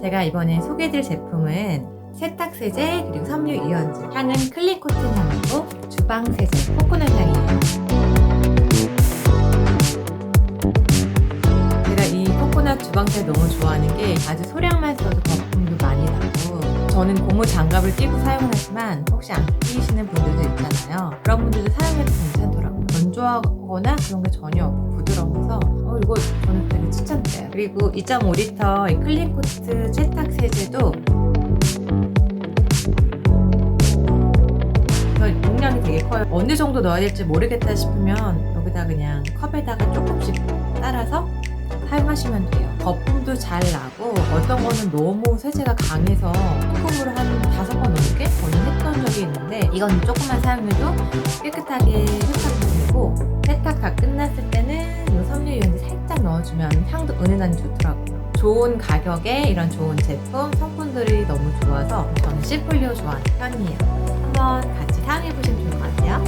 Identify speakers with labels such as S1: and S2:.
S1: 제가 이번에 소개해드릴 제품은 세탁세제 그리고 섬유 유연제 향은 클린 코튼 향이고 주방 세제 코코넛 향이에요. 제가 이 코코넛 주방 세제 너무 좋아하는 게 아주 소량만 써도 거품도 많이 나고 저는 고무 장갑을 끼고 사용을 하지만 혹시 안 끼시는 분들도 있잖아요. 그런 분들도 사용해도 괜찮더라고요. 건조하거나 그런 게 전혀 없고 부드러워서 어, 이거 그리고 2.5리터 이 클린코트 세탁 세제도 저 용량이 되게 커요. 어느 정도 넣어야 될지 모르겠다 싶으면 여기다 그냥 컵에다가 조금씩 따라서 사용하시면 돼요. 거품도 잘 나고 어떤 거는 너무 세제가 강해서 소금으로 한 다섯 번 넘게 권유했던 적이 있는데 이건 조금만 사용해도 깨끗하게 세탁되고 세탁 다 끝났을 넣어주면 향도 은은하니 좋더라고요. 좋은 가격에 이런 좋은 제품 성분들이 너무 좋아서 저는 시폴리오 좋아하는 편이에요. 한번 같이 사용해보시면 좋을 것 같아요.